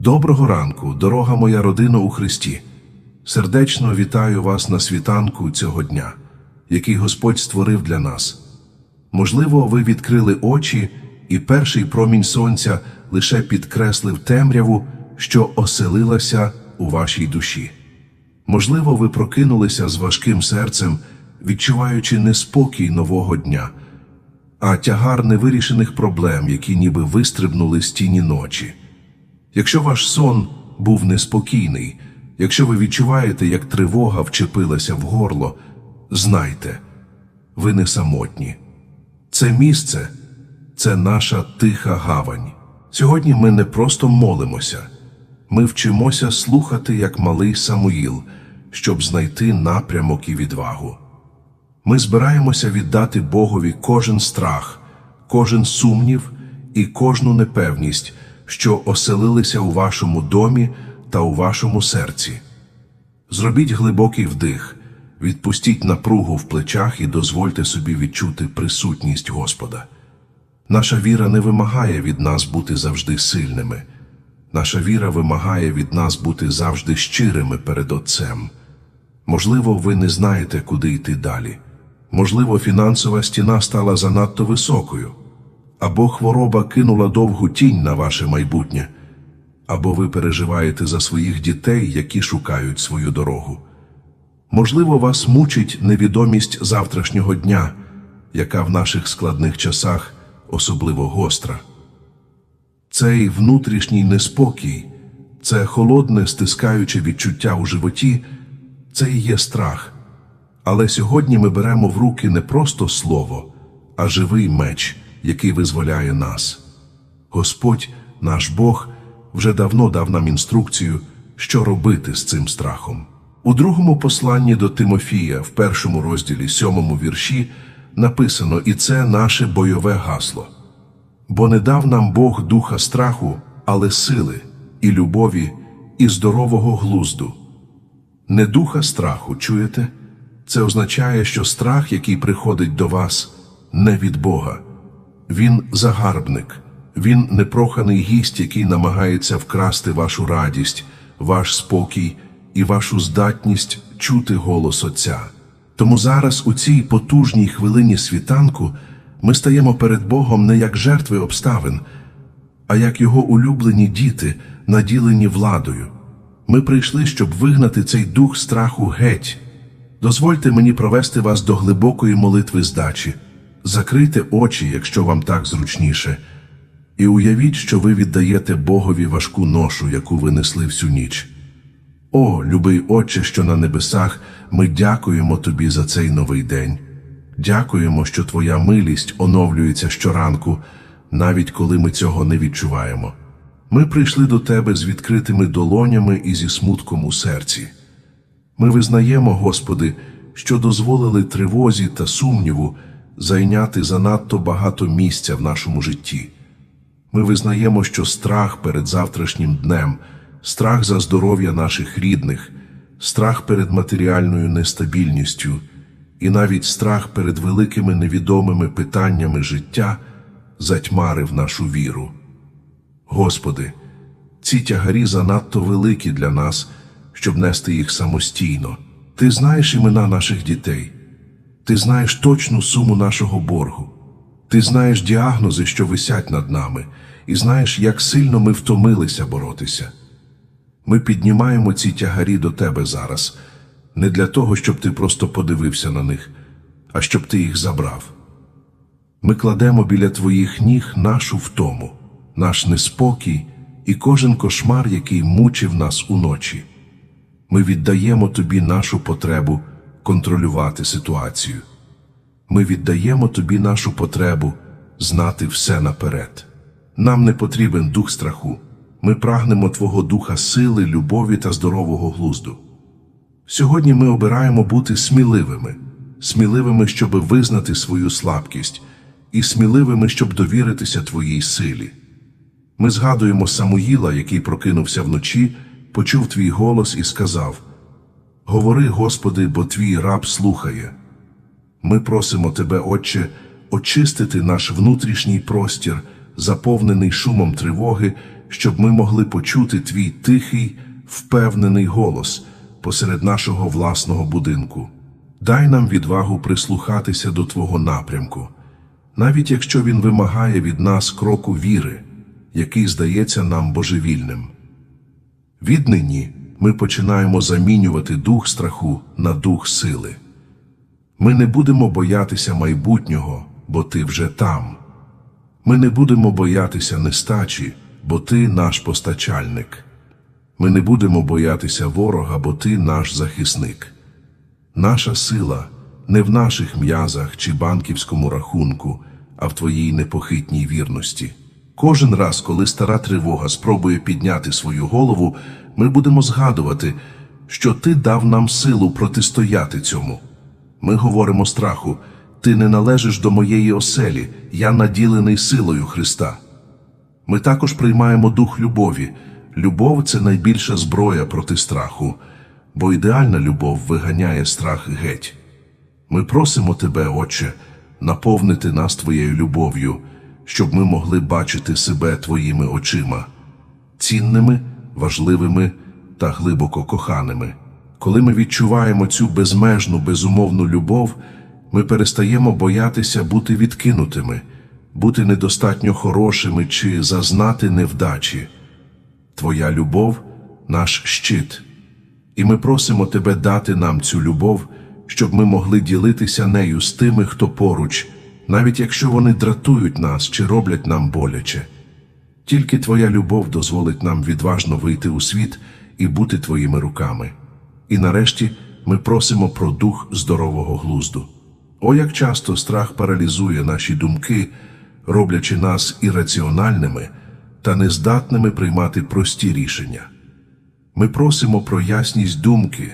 Доброго ранку, дорога моя родина у Христі. Сердечно вітаю вас на світанку цього дня, який Господь створив для нас. Можливо, ви відкрили очі, і перший промінь сонця лише підкреслив темряву, що оселилася у вашій душі. Можливо, ви прокинулися з важким серцем, відчуваючи неспокій нового дня, а тягар невирішених проблем, які ніби вистрибнули з тіні ночі. Якщо ваш сон був неспокійний, якщо ви відчуваєте, як тривога вчепилася в горло, знайте, ви не самотні. Це місце це наша тиха гавань. Сьогодні ми не просто молимося, ми вчимося слухати як малий Самуїл, щоб знайти напрямок і відвагу. Ми збираємося віддати Богові кожен страх, кожен сумнів і кожну непевність, що оселилися у вашому домі та у вашому серці. Зробіть глибокий вдих, відпустіть напругу в плечах і дозвольте собі відчути присутність Господа. Наша віра не вимагає від нас бути завжди сильними. Наша віра вимагає від нас бути завжди щирими перед Отцем. Можливо, ви не знаєте, куди йти далі. Можливо, фінансова стіна стала занадто високою, або хвороба кинула довгу тінь на ваше майбутнє, або ви переживаєте за своїх дітей, які шукають свою дорогу. Можливо, вас мучить невідомість завтрашнього дня, яка в наших складних часах особливо гостра. Цей внутрішній неспокій, це холодне, стискаюче відчуття у животі, це і є страх. Але сьогодні ми беремо в руки не просто слово, а живий меч, який визволяє нас. Господь, наш Бог, вже давно дав нам інструкцію, що робити з цим страхом. У другому посланні до Тимофія, в першому розділі, сьомому вірші, написано, і це наше бойове гасло. Бо не дав нам Бог духа страху, але сили, і любові, і здорового глузду. Не духа страху, чуєте? Це означає, що страх, який приходить до вас, не від Бога. Він загарбник, він непроханий гість, який намагається вкрасти вашу радість, ваш спокій і вашу здатність чути голос Отця. Тому зараз, у цій потужній хвилині світанку, ми стаємо перед Богом не як жертви обставин, а як його улюблені діти, наділені владою. Ми прийшли, щоб вигнати цей дух страху геть. Дозвольте мені провести вас до глибокої молитви здачі. Закрийте очі, якщо вам так зручніше, і уявіть, що ви віддаєте Богові важку ношу, яку ви несли всю ніч. О, любий Отче, що на небесах, ми дякуємо Тобі за цей новий день. Дякуємо, що Твоя милість оновлюється щоранку, навіть коли ми цього не відчуваємо. Ми прийшли до Тебе з відкритими долонями і зі смутком у серці. Ми визнаємо, Господи, що дозволили тривозі та сумніву зайняти занадто багато місця в нашому житті. Ми визнаємо, що страх перед завтрашнім днем, страх за здоров'я наших рідних, страх перед матеріальною нестабільністю і навіть страх перед великими невідомими питаннями життя затьмарив нашу віру. Господи, ці тягарі занадто великі для нас, щоб нести їх самостійно. Ти знаєш імена наших дітей, ти знаєш точну суму нашого боргу, ти знаєш діагнози, що висять над нами, і знаєш, як сильно ми втомилися боротися. Ми піднімаємо ці тягарі до тебе зараз, не для того, щоб ти просто подивився на них, а щоб ти їх забрав. Ми кладемо біля твоїх ніг нашу втому, наш неспокій і кожен кошмар, який мучив нас уночі. Ми віддаємо тобі нашу потребу контролювати ситуацію. Ми віддаємо тобі нашу потребу знати все наперед. Нам не потрібен дух страху. Ми прагнемо Твого духа сили, любові та здорового глузду. Сьогодні ми обираємо бути сміливими, сміливими, щоб визнати свою слабкість, і сміливими, щоб довіритися Твоїй силі. Ми згадуємо Самуїла, який прокинувся вночі, почув твій голос і сказав: Говори, Господи, бо твій раб слухає. Ми просимо Тебе, Отче, очистити наш внутрішній простір, заповнений шумом тривоги, щоб ми могли почути твій тихий, впевнений голос посеред нашого власного будинку. Дай нам відвагу прислухатися до Твого напрямку, навіть якщо він вимагає від нас кроку віри, який здається нам божевільним. Віднині ми починаємо замінювати дух страху на дух сили. Ми не будемо боятися майбутнього, бо ти вже там. Ми не будемо боятися нестачі, бо ти наш постачальник. Ми не будемо боятися ворога, бо ти наш захисник. Наша сила не в наших м'язах чи банківському рахунку, а в твоїй непохитній вірності. Кожен раз, коли стара тривога спробує підняти свою голову, ми будемо згадувати, що ти дав нам силу протистояти цьому. Ми говоримо страху, ти не належиш до моєї оселі, я наділений силою Христа. Ми також приймаємо дух любові. Любов це найбільша зброя проти страху, бо ідеальна любов виганяє страх геть. Ми просимо тебе, Отче, наповнити нас твоєю любов'ю, щоб ми могли бачити себе твоїми очима, цінними, важливими та глибоко коханими. Коли ми відчуваємо цю безмежну, безумовну любов, ми перестаємо боятися бути відкинутими, бути недостатньо хорошими чи зазнати невдачі. Твоя любов наш щит, і ми просимо Тебе дати нам цю любов, щоб ми могли ділитися нею з тими, хто поруч, навіть якщо вони дратують нас чи роблять нам боляче. Тільки Твоя любов дозволить нам відважно вийти у світ і бути Твоїми руками. І нарешті ми просимо про дух здорового глузду. О, як часто страх паралізує наші думки, роблячи нас ірраціональними та нездатними приймати прості рішення. Ми просимо про ясність думки,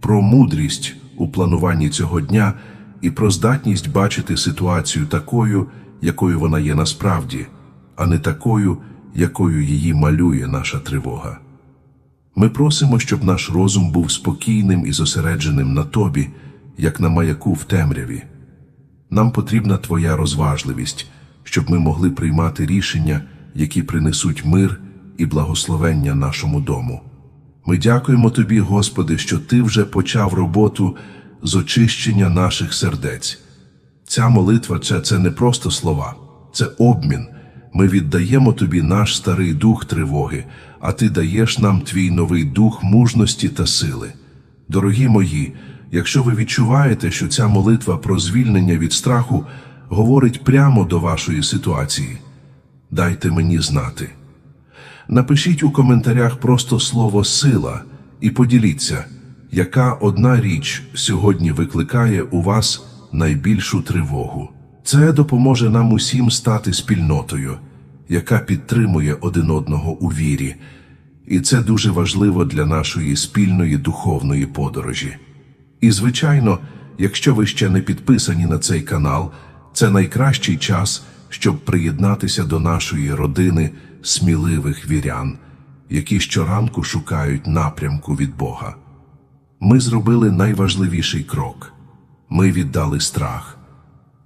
про мудрість у плануванні цього дня і про здатність бачити ситуацію такою, якою вона є насправді, а не такою, якою її малює наша тривога. Ми просимо, щоб наш розум був спокійним і зосередженим на тобі, як на маяку в темряві. Нам потрібна твоя розважливість, щоб ми могли приймати рішення, які принесуть мир і благословення нашому дому. Ми дякуємо тобі, Господи, що ти вже почав роботу з очищення наших сердець. Ця молитва це, не просто слова, це обмін. Ми віддаємо тобі наш старий дух тривоги, а ти даєш нам твій новий дух мужності та сили. Дорогі мої, якщо ви відчуваєте, що ця молитва про звільнення від страху говорить прямо до вашої ситуації, дайте мені знати. Напишіть у коментарях просто слово сила і поділіться, яка одна річ сьогодні викликає у вас найбільшу тривогу. Це допоможе нам усім стати спільнотою, яка підтримує один одного у вірі, і це дуже важливо для нашої спільної духовної подорожі. І, звичайно, якщо ви ще не підписані на цей канал, це найкращий час, щоб приєднатися до нашої родини сміливих вірян, які щоранку шукають напрямку від Бога. Ми зробили найважливіший крок ми віддали страх.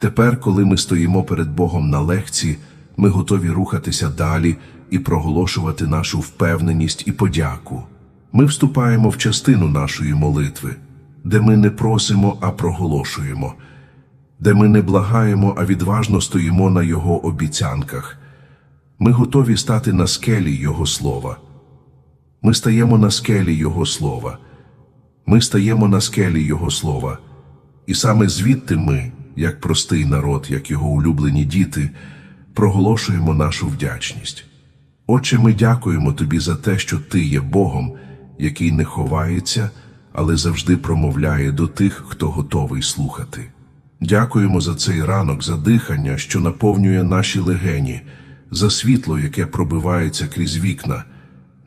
Тепер, коли ми стоїмо перед Богом на легці, ми готові рухатися далі і проголошувати нашу впевненість і подяку. Ми вступаємо в частину нашої молитви, де ми не просимо, а проголошуємо, де ми не благаємо, а відважно стоїмо на Його обіцянках. Ми готові стати на скелі Його слова. Ми стаємо на скелі Його слова. Ми стаємо на скелі Його слова. І саме звідти ми, як простий народ, як його улюблені діти, проголошуємо нашу вдячність. Отче, ми дякуємо Тобі за те, що Ти є Богом, який не ховається, але завжди промовляє до тих, хто готовий слухати. Дякуємо за цей ранок, за дихання, що наповнює наші легені, за світло, яке пробивається крізь вікна,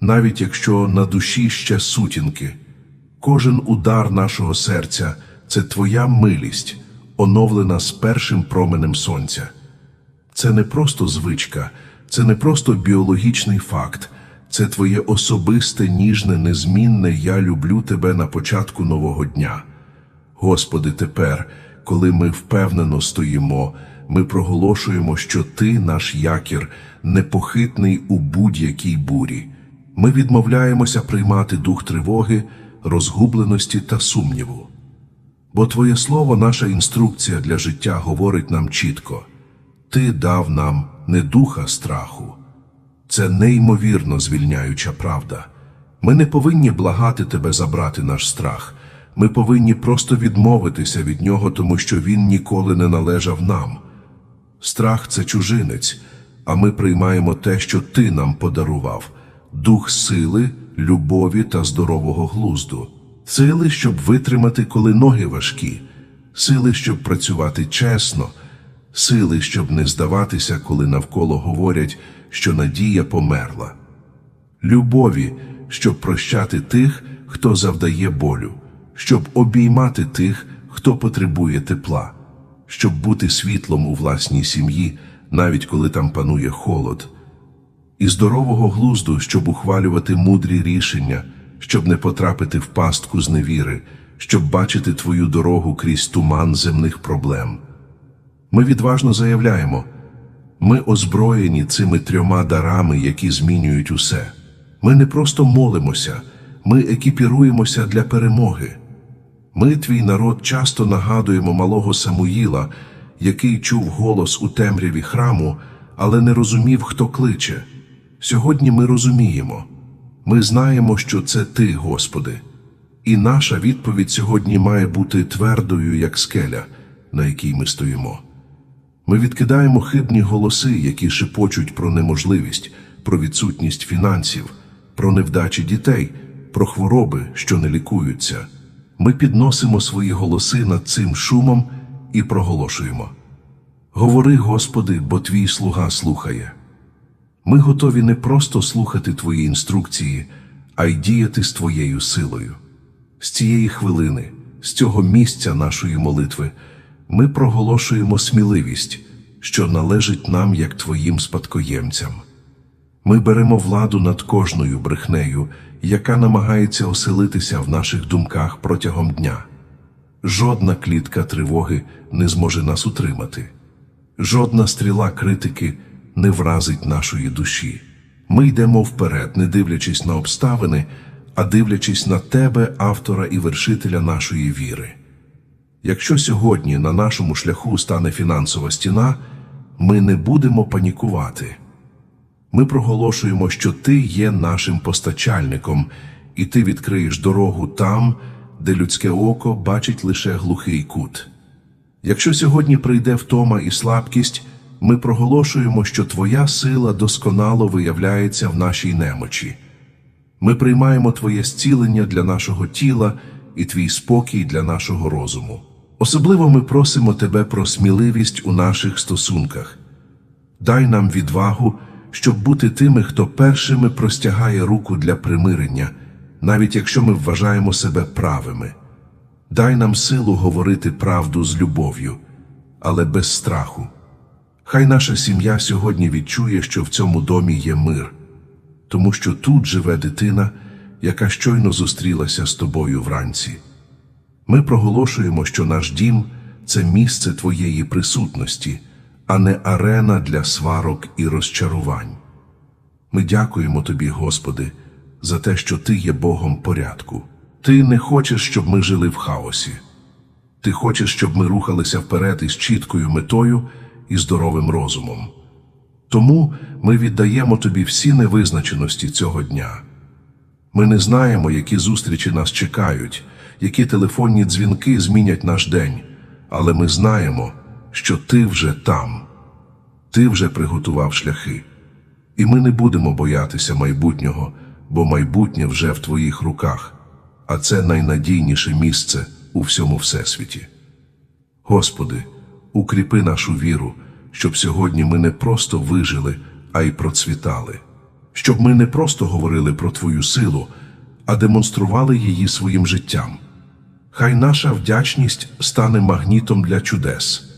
навіть якщо на душі ще сутінки. Кожен удар нашого серця це Твоя милість, оновлена з першим променем сонця. Це не просто звичка, це не просто біологічний факт, це Твоє особисте, ніжне, незмінне Я люблю Тебе на початку нового дня. Господи, тепер, коли ми впевнено стоїмо, ми проголошуємо, що ти наш якір, непохитний у будь-якій бурі. Ми відмовляємося приймати дух тривоги, розгубленості та сумніву. Бо Твоє Слово, наша інструкція для життя, говорить нам чітко: Ти дав нам не духа страху. Це неймовірно звільняюча правда. Ми не повинні благати тебе забрати наш страх. Ми повинні просто відмовитися від нього, тому що він ніколи не належав нам. Страх це чужинець, а ми приймаємо те, що ти нам подарував дух сили, любові та здорового глузду, сили, щоб витримати, коли ноги важкі, сили, щоб працювати чесно, сили, щоб не здаватися, коли навколо говорять, що надія померла, любові, щоб прощати тих, хто завдає болю, щоб обіймати тих, хто потребує тепла, щоб бути світлом у власній сім'ї, навіть коли там панує холод, і здорового глузду, щоб ухвалювати мудрі рішення, щоб не потрапити в пастку зневіри, щоб бачити твою дорогу крізь туман земних проблем. Ми відважно заявляємо, ми озброєні цими трьома дарами, які змінюють усе. Ми не просто молимося, ми екіпіруємося для перемоги. Ми, твій народ, часто нагадуємо малого Самуїла, який чув голос у темряві храму, але не розумів, хто кличе. Сьогодні ми розуміємо. Ми знаємо, що це Ти, Господи. І наша відповідь сьогодні має бути твердою, як скеля, на якій ми стоїмо. Ми відкидаємо хибні голоси, які шепочуть про неможливість, про відсутність фінансів, про невдачі дітей, про хвороби, що не лікуються. Ми підносимо свої голоси над цим шумом і проголошуємо. Говори, Господи, бо твій слуга слухає. Ми готові не просто слухати Твої інструкції, а й діяти з Твоєю силою. З цієї хвилини, з цього місця нашої молитви, ми проголошуємо сміливість, що належить нам як Твоїм спадкоємцям. Ми беремо владу над кожною брехнею, яка намагається оселитися в наших думках протягом дня. Жодна клітка тривоги не зможе нас утримати. Жодна стріла критики не вразить нашої душі. Ми йдемо вперед, не дивлячись на обставини, а дивлячись на тебе, автора і вершителя нашої віри. Якщо сьогодні на нашому шляху стане фінансова стіна, ми не будемо панікувати. Ми проголошуємо, що ти є нашим постачальником, і ти відкриєш дорогу там, де людське око бачить лише глухий кут. Якщо сьогодні прийде втома і слабкість, ми проголошуємо, що Твоя сила досконало виявляється в нашій немочі. Ми приймаємо Твоє зцілення для нашого тіла і Твій спокій для нашого розуму. Особливо ми просимо Тебе про сміливість у наших стосунках. Дай нам відвагу, щоб бути тими, хто першими простягає руку для примирення, навіть якщо ми вважаємо себе правими. Дай нам силу говорити правду з любов'ю, але без страху. Хай наша сім'я сьогодні відчує, що в цьому домі є мир, тому що тут живе дитина, яка щойно зустрілася з тобою вранці. Ми проголошуємо, що наш дім це місце твоєї присутності, а не арена для сварок і розчарувань. Ми дякуємо тобі, Господи, за те, що Ти є Богом порядку. Ти не хочеш, щоб ми жили в хаосі. Ти хочеш, щоб ми рухалися вперед із чіткою метою і здоровим розумом. Тому ми віддаємо тобі всі невизначеності цього дня. Ми не знаємо, які зустрічі нас чекають, які телефонні дзвінки змінять наш день, але ми знаємо, що ти вже там, ти вже приготував шляхи. І ми не будемо боятися майбутнього, бо майбутнє вже в твоїх руках, а це найнадійніше місце у всьому всесвіті. Господи, укріпи нашу віру, щоб сьогодні ми не просто вижили, а й процвітали, щоб ми не просто говорили про Твою силу, а демонстрували її своїм життям. Хай наша вдячність стане магнітом для чудес.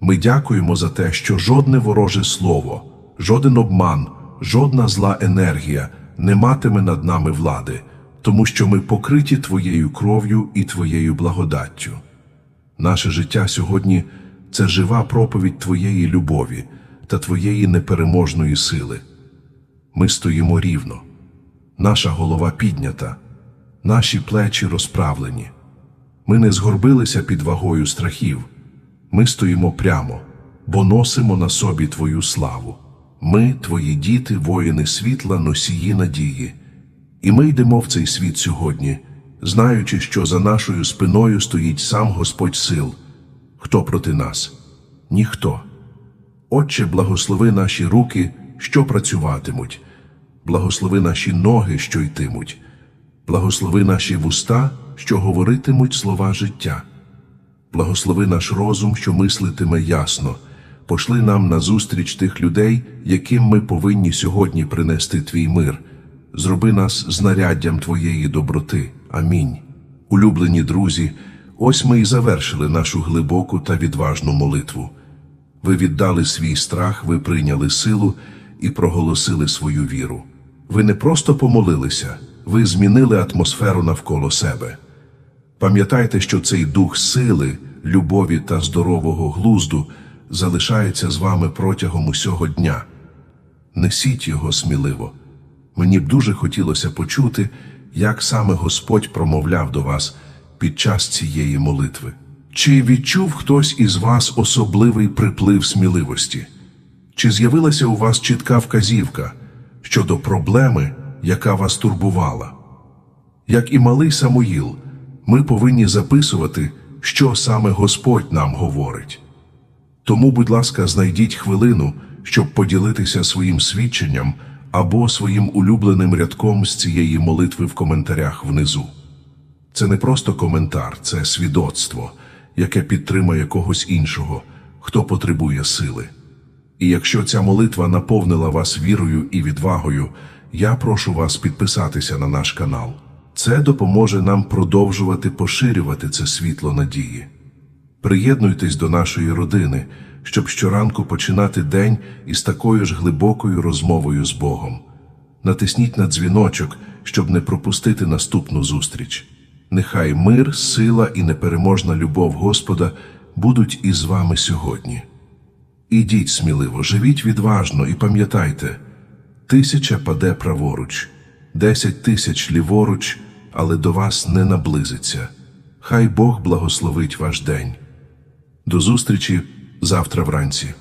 Ми дякуємо за те, що жодне вороже слово, жоден обман, жодна зла енергія не матиме над нами влади, тому що ми покриті Твоєю кров'ю і Твоєю благодаттю. Наше життя сьогодні це жива проповідь Твоєї любові та Твоєї непереможної сили. Ми стоїмо рівно, наша голова піднята, наші плечі розправлені. Ми не згорбилися під вагою страхів. Ми стоїмо прямо, бо носимо на собі Твою славу. Ми, Твої діти, воїни світла, носії надії. І ми йдемо в цей світ сьогодні, знаючи, що за нашою спиною стоїть сам Господь сил. Хто проти нас? Ніхто. Отче, благослови наші руки, що працюватимуть, благослови наші ноги, що йтимуть, благослови наші вуста, що говоритимуть слова життя. Благослови наш розум, що мислитиме ясно. Пошли нам назустріч тих людей, яким ми повинні сьогодні принести твій мир. Зроби нас знаряддям твоєї доброти. Амінь. Улюблені друзі, ось ми і завершили нашу глибоку та відважну молитву. Ви віддали свій страх, ви прийняли силу і проголосили свою віру. Ви не просто помолилися, ви змінили атмосферу навколо себе. Пам'ятайте, що цей дух сили, любові та здорового глузду залишається з вами протягом усього дня. Несіть його сміливо. Мені б дуже хотілося почути, як саме Господь промовляв до вас під час цієї молитви. Чи відчув хтось із вас особливий приплив сміливості? Чи з'явилася у вас чітка вказівка щодо проблеми, яка вас турбувала? Як і малий Самуїл, ми повинні записувати, що саме Господь нам говорить. Тому, будь ласка, знайдіть хвилину, щоб поділитися своїм свідченням або своїм улюбленим рядком з цієї молитви в коментарях внизу. Це не просто коментар, це свідоцтво, яке підтримує когось іншого, хто потребує сили. І якщо ця молитва наповнила вас вірою і відвагою, я прошу вас підписатися на наш канал. Це допоможе нам продовжувати поширювати це світло надії. Приєднуйтесь до нашої родини, щоб щоранку починати день із такою ж глибокою розмовою з Богом. Натисніть на дзвіночок, щоб не пропустити наступну зустріч. Нехай мир, сила і непереможна любов Господа будуть із вами сьогодні. Ідіть сміливо, живіть відважно і пам'ятайте, тисяча паде праворуч, десять тисяч ліворуч, але до вас не наблизиться. Хай Бог благословить ваш день. До зустрічі завтра вранці.